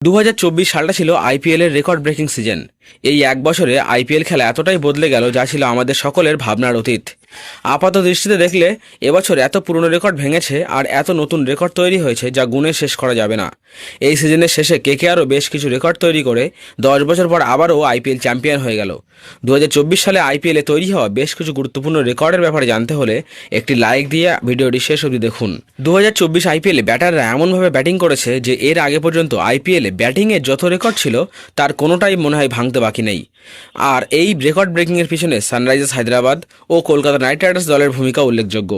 দু হাজার চব্বিশ সালটা ছিল আইপিএল এর রেকর্ড ব্রেকিং সিজন। এই এক বছরে আইপিএল খেলা এতটাই বদলে গেল যা ছিল আমাদের সকলের ভাবনার অতীত। আপাত দৃষ্টিতে দেখলে এবছর এত পুরনো রেকর্ড ভেঙেছে আর এত নতুন রেকর্ড তৈরি হয়েছে যা গুণে শেষ করা যাবে না। এই সিজনের শেষে কেকে আরও বেশ কিছু রেকর্ড তৈরি করে দশ বছর পর আবারও আইপিএল চ্যাম্পিয়ন হয়ে গেল। দু হাজার চব্বিশ সালে আইপিএলে তৈরি হওয়া বেশ কিছু গুরুত্বপূর্ণ রেকর্ডের ব্যাপারে জানতে হলে একটি লাইক দিয়ে ভিডিওটি শেষ অবধি দেখুন। দু আইপিএলে ব্যাটাররা এমনভাবে ব্যাটিং করেছে যে এর আগে পর্যন্ত আইপিএলে ব্যাটিংয়ের যত রেকর্ড ছিল তার কোনোটাই মনে হয় ভাঙতে বাকি নেই। আর এই রেকর্ড ব্রেকিংয়ের পিছনে সানরাইজার্স হায়দ্রাবাদ ও কলকাতা নাইট রাইডার্স দলের ভূমিকা উল্লেখযোগ্য।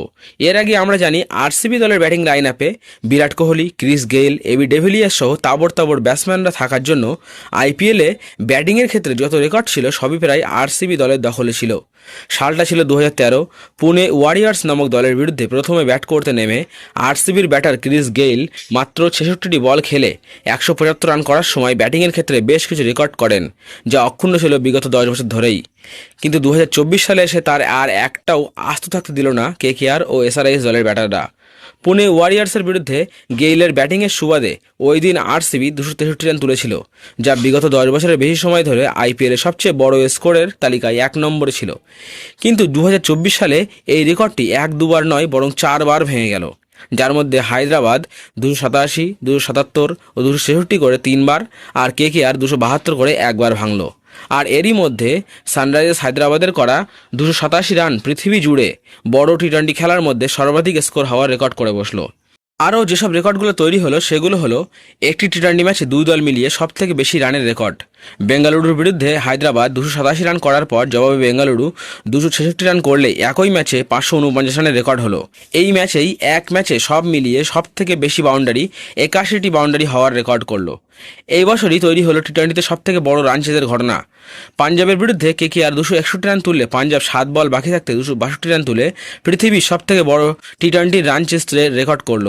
এর আগে আমরা জানি আরসিবি দলের ব্যাটিং লাইন আপে Virat Kohli, Chris Gayle, AB de Villiers সহ তাবড় তাবড় ব্যাটসম্যানরা থাকার জন্য আইপিএলে ব্যাটিংয়ের ক্ষেত্রে যত রেকর্ড ছিল, সবই প্রায় আরসিবি দলের দখলে ছিল। সালটা ছিল দু তেরো। পুনে ওয়ারিয়ার্স নামক দলের বিরুদ্ধে প্রথমে ব্যাট করতে নেমে আরসিবির ব্যাটার ক্রিস গেইল মাত্র ছেষট্টিটি বল খেলে একশো পঁচাত্তর রান করার সময় ব্যাটিংয়ের ক্ষেত্রে বেশ কিছু রেকর্ড করেন, যা অক্ষুণ্ণ ছিল বিগত দশ বছর ধরেই। কিন্তু দু হাজার চব্বিশ সালে এসে তার আর একটাও আস্ত থাকতে দিল না কেকেআর ও এসআরআইএস দলের ব্যাটাররা। পুনে ওয়ারিয়ার্সের বিরুদ্ধে গেইলের ব্যাটিংয়ের সুবাদে ওই দিন আরসিবি দুশো তেষট্টি রান তুলেছিল, যা বিগত দশ বছরের বেশি সময় ধরে আইপিএলের সবচেয়ে বড় স্কোরের তালিকায় এক নম্বরে ছিল। কিন্তু দু হাজার চব্বিশ সালে এই রেকর্ডটি এক দুবার নয়, বরং চারবার ভেঙে গেল। যার মধ্যে হায়দ্রাবাদ দুশো সাতাশি, দুশো সাতাত্তর ও দুশো ছেষট্টি করে তিনবার আর কে কে আর দুশো বাহাত্তর করে একবার ভাঙলো। আর এরই মধ্যে সানরাইজার্স হায়দ্রাবাদের করা দুশো সাতাশি রান পৃথিবী জুড়ে বড় টি টোয়েন্টি খেলার মধ্যে সর্বাধিক স্কোর হওয়ার রেকর্ড করে বসল। আরও যেসব রেকর্ডগুলো তৈরি হলো, সেগুলো হলো একটি টি টোয়েন্টি ম্যাচে দুই দল মিলিয়ে সবথেকে বেশি রানের রেকর্ড। বেঙ্গালুরুর বিরুদ্ধে হায়দ্রাবাদ দুশো সাতাশি রান করার পর জবাবে বেঙ্গালুরু দুশো ছেষট্টি রান করলে একই ম্যাচে পাঁচশো উনপঞ্চাশ রানের রেকর্ড হলো। এই ম্যাচেই এক ম্যাচে সব মিলিয়ে সব থেকে বেশি বাউন্ডারি, একাশিটি বাউন্ডারি হওয়ার রেকর্ড করল। এই বছরই তৈরি হলো টি টোয়েন্টিতে সবথেকে বড় রান চেজের ঘটনা। পাঞ্জাবের বিরুদ্ধে কে কে আর দুশো একষট্টি রান তুললে পাঞ্জাব সাত বল বাকি থাকতে দুশো বাষট্টি রান তুলে পৃথিবীর সবথেকে বড় টি টোয়েন্টির রান চেস্টের রেকর্ড করল।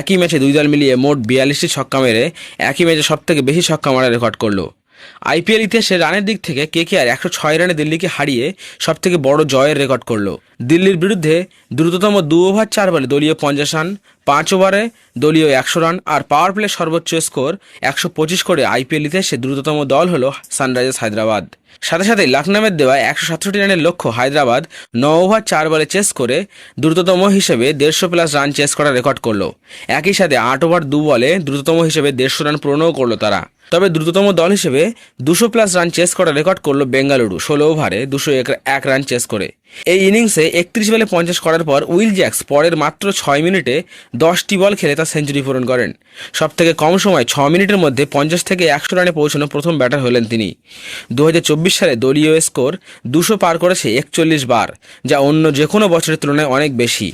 একই ম্যাচে দুই দল মিলিয়ে মোট বিয়াল্লিশটি ছক্কা মেরে একই ম্যাচে সবথেকে বেশি ছক্কা মারা রেকর্ড করল। আইপিএল ইতিহাসে রানের দিক থেকে কে কে আর একশো ছয় রানে দিল্লিকে হারিয়ে সবথেকে বড় জয়ের রেকর্ড করল। দিল্লির বিরুদ্ধে দ্রুততম দু ওভার চার বলে দলীয় পঞ্চাশ রান, পাঁচ ওভারে দলীয় একশো রান আর পাওয়ার প্লে সর্বোচ্চ স্কোর একশো পঁচিশ করে আইপিএল ইতিহাসে দ্রুততম দল হল সানরাইজার্স হায়দ্রাবাদ। সাথে সাথে লাকনামের দেওয়া একশো সাতষট্টি রানের লক্ষ্য হায়দ্রাবাদ ন ওভার চার বলে চেস করে দ্রুততম হিসেবে দেড়শো প্লাস রান চেস করার রেকর্ড করল। একই সাথে আট ওভার দু বলে দ্রুততম হিসেবে দেড়শো রান পূরণও করল তারা। তবে দ্রুততম দল হিসেবে দুশো প্লাস রান চেস করার রেকর্ড করল বেঙ্গালুরু, ষোলো ওভারে দুশো এক রান চেস করে। এই ইনিংসে একত্রিশ বলে পঞ্চাশ করার পর উইল জ্যাক্স পরের মাত্র ছয় মিনিটে দশটি বল খেলে তার সেঞ্চুরি পূরণ করেন। সব থেকে কম সময় ছ মিনিটের মধ্যে পঞ্চাশ থেকে একশো রানে পৌঁছানো প্রথম ব্যাটার হলেন তিনি। দু হাজার চব্বিশ সালে দলীয় স্কোর দুশো পার করেছে একচল্লিশ বার, যা অন্য যে কোনো বছরের তুলনায় অনেক বেশি।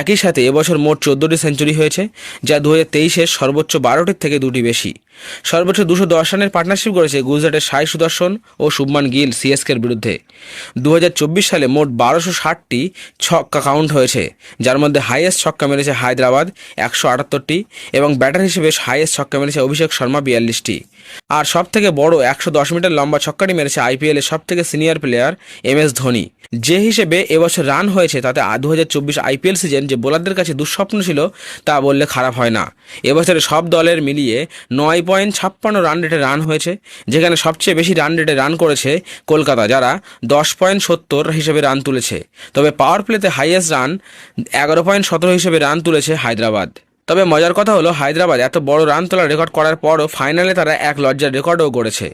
একই সাথে এবছর মোট চোদ্দোটি সেঞ্চুরি হয়েছে, যা দু হাজার তেইশের সর্বোচ্চ বারোটির থেকে দুটি বেশি। সর্বোচ্চ দুশো দশ রানের পার্টনারশিপ করেছে গুজরাটের সাই সুদর্শন ও শুভমান গিল সিএসকের বিরুদ্ধে। দু সালে মোট বারোশো ষাটটি ছক্কা কাউন্ট হয়েছে, যার মধ্যে হাইয়েস্ট ছক্কা মেরেছে হায়দ্রাবাদ একশো আটাত্তরটি এবং ব্যাটার হিসেবে হাইয়েস্ট ছক্কা মেরেছে অভিষেক শর্মা বিয়াল্লিশটি। আর সব থেকে বড় একশো দশ মিটার লম্বা ছক্কাটি মেরেছে আইপিএলের সব থেকে senior player M S Dhoni. যে হিসেবে এবছর রান হয়েছে তাতে দু হাজার চব্বিশ আইপিএল সিজন যে বোলারদের কাছে দুঃস্বপ্ন ছিল তা বললে খারাপ হয় না। এবছরে সব দলের মিলিয়ে নয় পয়েন্ট ছাপ্পান্ন রান রেটে রান হয়েছে, যেখানে সবচেয়ে বেশি রান রেটে রান করেছে কলকাতা, যারা দশ পয়েন্ট সত্তর হিসেবে রান তুলেছে। তবে পাওয়ার প্লেতে হাইয়েস্ট রান এগারো পয়েন্ট সতেরো হিসেবে রান তুলেছে হায়দ্রাবাদ। তবে মজার কথা হলো, হায়দ্রাবাদ এত বড় রান তোলার রেকর্ড করার পরও ফাইনালে তারা এক লজ্জার রেকর্ডও গড়েছে।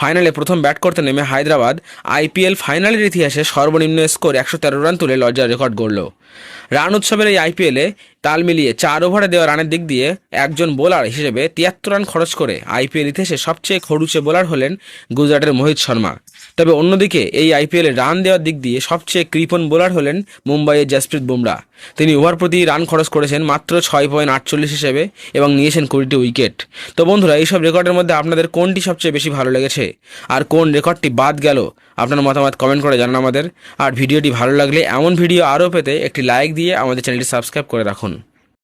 ফাইনালে প্রথম ব্যাট করতে নেমে হায়দ্রাবাদ আইপিএল ফাইনালের ইতিহাসে সর্বনিম্ন স্কোর একশো তেরো রান তুলে লজ্জার রেকর্ড গড়ল। রান উৎসবের এই আইপিএলে তাল মিলিয়ে চার ওভারে দেওয়া রানের দিক দিয়ে একজন বোলার হিসেবে তিয়াত্তর রান খরচ করে আইপিএল ইতিহাসে সবচেয়ে খরুচে বোলার হলেন গুজরাটের মোহিত শর্মা। তবে অন্যদিকে এই আইপিএলে রান দেওয়ার দিক দিয়ে সবচেয়ে কৃপণ বোলার হলেন মুম্বাইয়ের জাসপ্রীত বুমরা। তিনি ওভার প্রতি রান খরচ করেছেন মাত্র ছয় পয়েন্ট আটচল্লিশ হিসেবে এবং নিয়েছেন কুড়িটি উইকেট। তো বন্ধুরা, এইসব রেকর্ডের মধ্যে আপনাদের কোনটি সবচেয়ে বেশি ভালো লেগেছে? আর কোন রেকর্ডটি বাদ গেল? আপনার মতামত কমেন্ট করে জানান আমাদের। আর ভিডিওটি ভালো লাগলে এমন ভিডিও আরও পেতে একটি লাইক দিয়ে আমাদের চ্যানেলটি সাবস্ক্রাইব করে রাখুন।